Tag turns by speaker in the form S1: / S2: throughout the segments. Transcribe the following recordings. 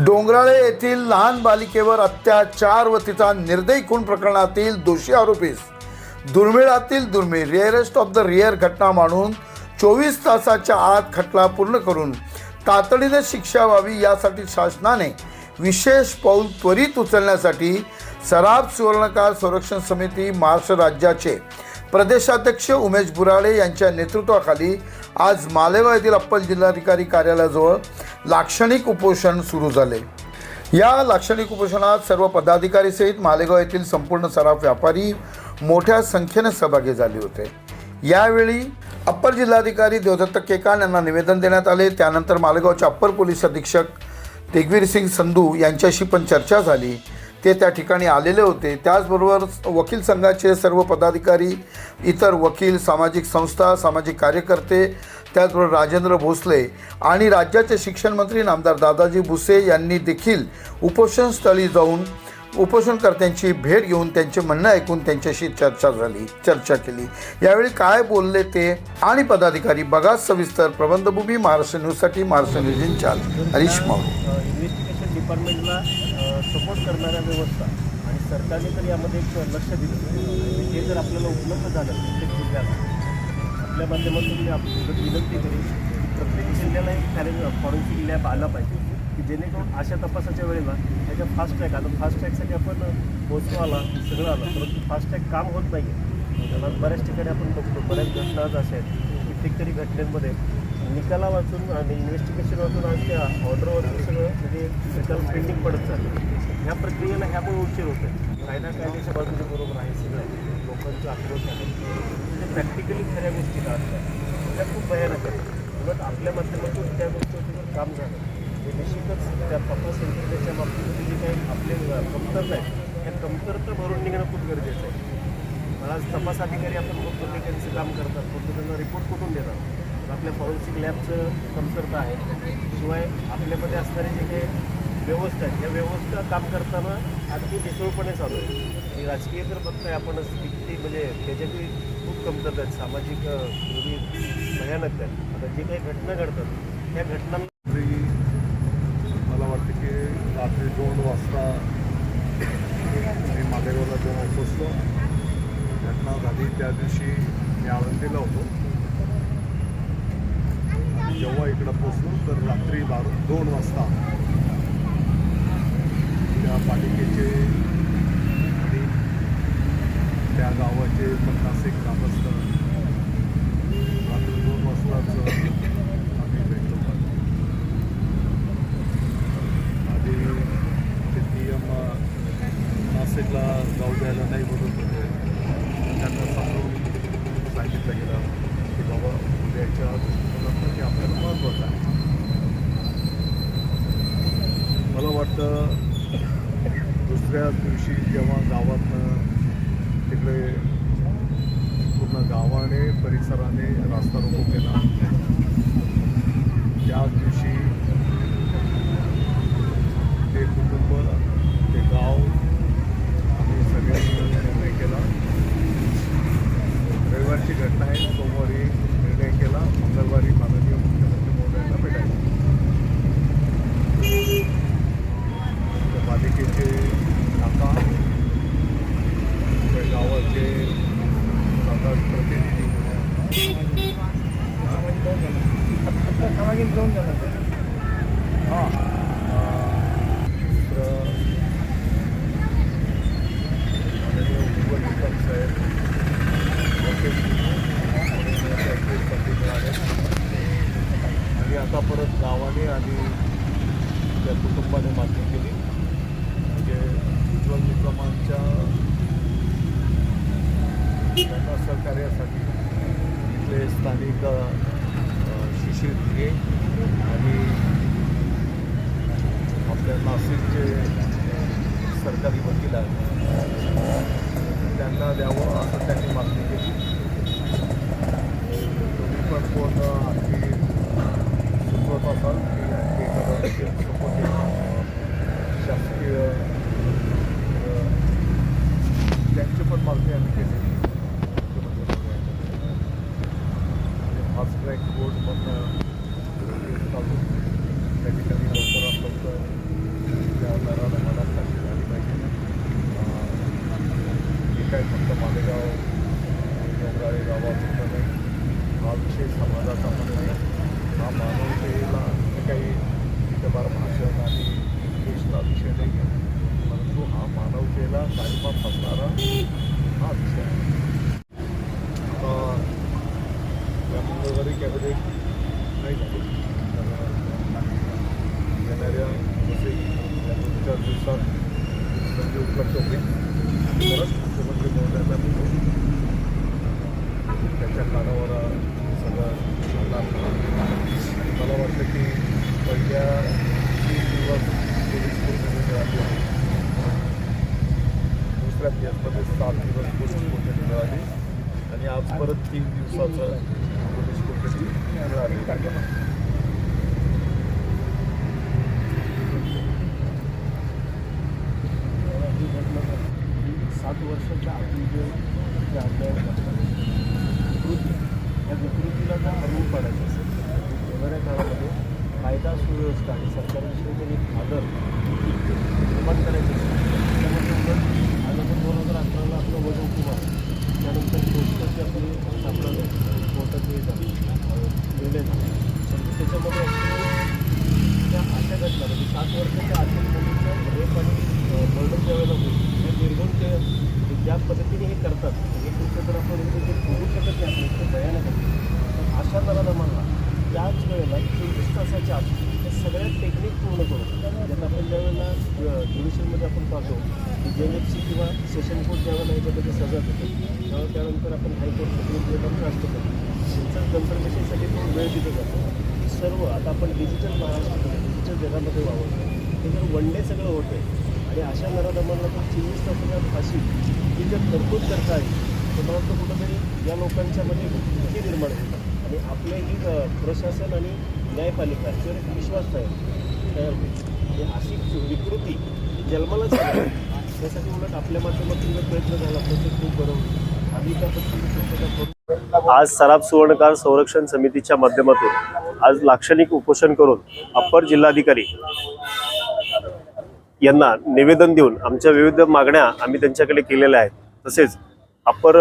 S1: डोंगराळे येथील लहान बालिकेवर अत्याचार व तिचा निर्दयी खून प्रकरणातील दोषी आरोपीस दुर्मिळातील दुर्मिळ रिअरेस्ट ऑफ द रिअर घटना मानून चोवीस तासाच्या आत खटला पूर्ण करून तातडीने शिक्षा व्हावी यासाठी शासनाने विशेष पाऊल त्वरित उचलण्यासाठी सराफ सुवर्णकार संरक्षण समिती महाराष्ट्र राज्याचे प्रदेशाध्यक्ष उमेश बुराडे यांच्या नेतृत्वाखाली आज मालेगाव येथील अप्पल जिल्हाधिकारी कार्यालयाजवळ लाक्षणिक उपोषण सुरू झाले. या लाक्षणिक उपोषणात सर्व पदाधिकारीसहित मालेगाव येथील संपूर्ण सराफ व्यापारी मोठ्या संख्येने सहभागी झाले होते. यावेळी अप्पर जिल्हाधिकारी देवदत्त केकान यांना निवेदन देण्यात आले. त्यानंतर मालेगावचे अप्पर पोलीस अधीक्षक तेगवीर सिंग संधू यांच्याशी पण चर्चा झाली. ते त्या ठिकाणी आलेले होते. त्याचबरोबर वकील संघाचे सर्व पदाधिकारी इतर वकील सामाजिक संस्था सामाजिक कार्यकर्ते त्याचबरोबर राजेंद्र भोसले आणि राज्याचे शिक्षण मंत्री नामदार दादाजी भुसे यांनी देखील उपोषणस्थळी जाऊन उपोषणकर्त्यांची भेट घेऊन त्यांचे म्हणणं ऐकून त्यांच्याशी चर्चा झाली चर्चा केली. यावेळी काय बोलले ते आणि पदाधिकारी बघा सविस्तर. प्रबंधभूमी महाराष्ट्र न्यूजसाठी महाराष्ट्र न्यूज हरीश मावळे.
S2: इन्व्हेस्टिगेशन डिपार्टमेंटला सपोर्ट करणाऱ्या व्यवस्था आणि सरकारने तर यामध्ये एक लक्ष दिलं. ते जर आपल्याला उपलब्ध झालं प्रत्येक जिल्ह्याला आपल्या माध्यमातून मी आपली विनंती करेन प्रत्येक जिल्ह्याला एक फॅरेन फॉरेन्सिक लॅब आला पाहिजे की जेणेकरून अशा तपासाच्या वेळेला त्याच्या फास्ट ट्रॅक आता फास्ट ट्रॅकसाठी आपण पोचतो आला सगळं आलं परंतु फास्ट ट्रॅक काम होत नाही आहे त्याला बऱ्याच ठिकाणी आपण बघतो बऱ्याच घटना अशा आहेत कित्येक तरी घटनेमध्ये निकाला वाचून आणि इन्व्हेस्टिगेशन वाचून आणि त्या ऑर्डरवरती सगळं म्हणजे निकाल पेंडिंग पडत चाललं. ह्या प्रक्रियेला ह्यामुळे उशीर होत आहे कायदा कायद्याच्या बाजूने बरोबर आहे सगळं. लोकांचा आक्रोश आहे. प्रॅक्टिकली खऱ्या गोष्टी का असतात? त्या खूप भयानक आहेत. उलट आपल्या माध्यमातून त्या गोष्टीवर काम झालं. हे निश्चितच त्या तपास यंत्रणेच्या बाबतीमध्ये जे काही आपले कमतरता आहेत त्या कमतरता भरून निघणं खूप गरजेचं आहे. आज तपास अधिकारी आपण बघतो ते त्यांचं काम करतात परंतु त्यांना रिपोर्ट कुठून देतात? आपल्या फॉरेन्सिक लॅबचं कमतरता आहे. शिवाय आपल्यामध्ये असणारे जे काही व्यवस्था आहेत या व्यवस्था काम करताना अगदी मिसळपणे चालू आहे. आणि राजकीय तर बघताय आपण किती म्हणजे त्याच्यातली खूप कमतरता आहेत. सामाजिक अ, भयानक आहेत. आता जे काही घटना घडतात त्या घटनांना
S3: मला वाटतं की रात्री दोन वाजता मी मालेगावला जेव्हा पोचलो घटना झाली त्या दिवशी मी आळंदीला होतो. जेव्हा इकडं पोचलो तर रात्री बारा दोन वाजता त्या पालिकेचे या गावाचे पन्नास एक ग्रामस्थ रात्री दोन वाजताचं आम्ही भेटलो. आधी ते पी एम नाशिकला जाऊ द्यायला नाही बोलत होते. त्यांना समजून सांगितलं गेलं की बाबा उद्याच्या दृष्टिकोनातून हे आपल्याला महत्त्वाचं आहे मला वाटतं दुसऱ्या दिवशी जेव्हा गावातनं तिकडे पूर्ण गावाने परिसराने रास्ता रोको केला. त्या दिवशी ते कुटुंब ते गाव आम्ही सगळ्यांनी निर्णय केला रविवारची घटना आहे सोमवारी निर्णय केला मंगळवारी माननीय मुख्यमंत्री महोदयांना भेटायचं त्या पालिकेचे काका त्या गावाचे सात आठ प्रतिनिधी हां दुसरं माननीय उज्ज्वल आणि आता परत गावाने आणि त्या कुटुंबाने मागणी केली. म्हणजे उज्ज्वल विक्रमांच्या त्यांना सहकार्यासाठी इथले स्थानिक अ, शिशिर घे आणि आपल्या नाशिकचे सरकारी वकील आहेत त्यांना द्यावं असं त्यांनी मागणी केली. तुम्ही पण कोण आणखी सुचवत असाल की आणखी एखादा सपोर्ट शासकीय त्यांची पण मागणी आम्ही केली आणि फास्ट ट्रॅक कोर्ट पण चालू त्या ठिकाणी लवकरात लवकर त्या दराला मला फाशी झाली पाहिजे जे काय फक्त मालेगाव डोंगराळे गावापुरतं नाही हा विषय समाजाचा म्हणून नाही हा मानवतेला जे काही इथं भाषण आणि देशला विषय नाही आहे परंतु हा मानवतेला काळीमा फसणार हा विषय आहे अं, या मंगळवारी कॅबिनेट नाही झाली तर येणाऱ्या जसे चार दिवसात संधी उपलब्ध होईल. परत मुख्यमंत्री महोदयांना भेटून त्याच्या कानावर सगळं सांगणार मला वाटतं की पहिल्या तीन दिवस पोलीस कोठडी मिळाली दुसऱ्या केसमध्ये सात दिवस पोलीस कोठडी मिळाली आणि आज परत तीन दिवसाचं पोलीस कोठडी मिळाली
S2: ही घटना आठ वर्षाचा वर्षाच्या आधी जे जे अन्याय या विकृतीला जर हरवून पाडायचं असेल. येणाऱ्या काळामध्ये कायदा सुव्यवस्था आणि सरकारविषयी एक आदर निर्माण करायचं असेल त्यामध्ये उलट आज आपण दोन हजार अठराला आपलं वजन कुमार त्यानंतर पोस्टरची आपली स्थापना झाली कोर्टात हे झालं निर्णय झाला परंतु त्याच्यामध्ये असं त्या अशा घटना म्हणजे सात वर्षाच्या आतील मुलीचं रेप आणि मर्डर ज्यावेळेला होईल हे निर्गुण ते म्हणजे ज्या पद्धतीने हे करतात हे कृत्य तर आपण म्हणजे ते बघू शकत नाही आपण इतकं भयानक आहे पण अशा तऱ्हेला म्हणला त्याच वेळेला चोवीस तासाच्या आत हे सगळ्या टेक्निक पूर्ण करून ज्यात आपण ज्यावेळेला ज्युडिशियलमध्ये आपण पाहतो की जे एफ सी किंवा सेशन कोर्ट ज्यावेळेला याच्यामध्ये सजा देतो तेव्हा त्यानंतर आपण हायकोर्ट सुप्रीम कोर्ट आणि राष्ट्रपती यांचं कन्फर्मेशनसाठी पण वेळ दिला जातो. सर्व आता आपण डिजिटल महाराष्ट्र डिजिटल जगामध्ये वावरतो हे जर वन डे सगळं होतं आहे आणि अशा नराधमांना तर चोवीस तासाच्या फाशी ही जर तरतूद करता आहे तर मला वाटतं कुठंतरी या लोकांच्यामध्ये भीती निर्माण होतात आणि आपलं ही प्रशासन आणि न्यायपालिका याच्यावर एक विश्वास तयार तयार होईल. आणि अशी विकृती जन्मालाच त्यासाठी उलट आपल्या माध्यमातून जर प्रयत्न झाला तर ते खूप बरं होईल. आम्ही त्या पद्धतीने
S4: आज सराफ सुवर्णकार संरक्षण समितीच्या माध्यमातून आज लाक्षणिक उपोषण करून अप्पर जिल्हाधिकारी यांना निवेदन देऊन आमच्या विविध मागण्या आम्ही त्यांच्याकडे केलेल्या आहेत. तसेच अप्पर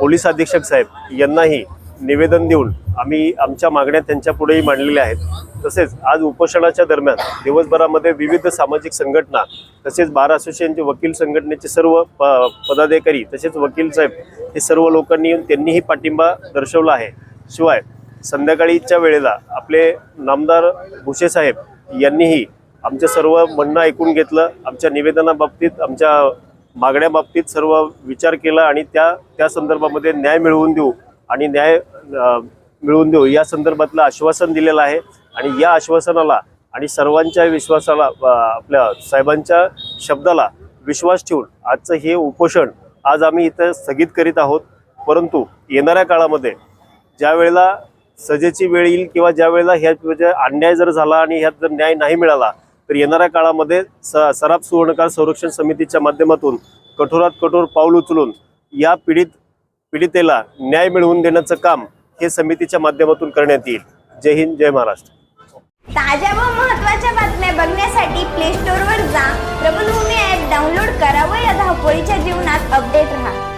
S4: पोलीस अधीक्षक साहेब यांनाही निवेदन देऊन आम्ही आमच्या मागण्या त्यांच्यापुढेही मांडलेल्या आहेत. तसेच आज उपोषणाच्या दरम्यान दिवसभरामध्ये विविध सामाजिक संघटना तसेच बार असोसिएशनचे वकील संघटनेचे सर्व प पदाधिकारी तसेच वकील साहेब हे सर्व लोकांनी येऊन त्यांनीही पाठिंबा दर्शवला आहे. शिवाय संध्याकाळीच्या वेळेला आपले नामदार भुसे साहेब यांनीही आमचं सर्व म्हणणं ऐकून घेतलं आमच्या निवेदनाबाबतीत आमच्या मागण्याबाबतीत सर्व विचार केला आणि त्या त्या संदर्भामध्ये न्याय मिळवून देऊ आणि न्याय मिळवून देऊ. या संदर्भातलं आश्वासन दिलेलं आहे. आणि या आश्वासनाला आणि सर्वांच्या विश्वासाला आपल्या साहेबांच्या शब्दाला विश्वास ठेवून आजचं हे उपोषण आज आम्ही इथं स्थगित करीत आहोत. परंतु येणाऱ्या काळामध्ये ज्या वेळेला सजेची वेळ येईल किंवा ज्या वेळेला ह्यात म्हणजे अन्याय जर झाला आणि ह्यात जर न्याय नाही मिळाला तर येणाऱ्या काळामध्ये स सराफ सुवर्णकार संरक्षण समितीच्या माध्यमातून कठोरात कठोर पाऊल उचलून या पीडित पीडितेला न्याय मिळवून देण्याचं काम हे समितीच्या माध्यमातून करण्यात येईल. जय हिंद जय महाराष्ट्र.
S5: ताज्या व महत्त्वाच्या बातम्या बघण्यासाठी प्ले स्टोअरवर जा. प्रबलभूमी ऍप डाउनलोड करा व या धावपळीच्या जीवनात अपडेट राहा.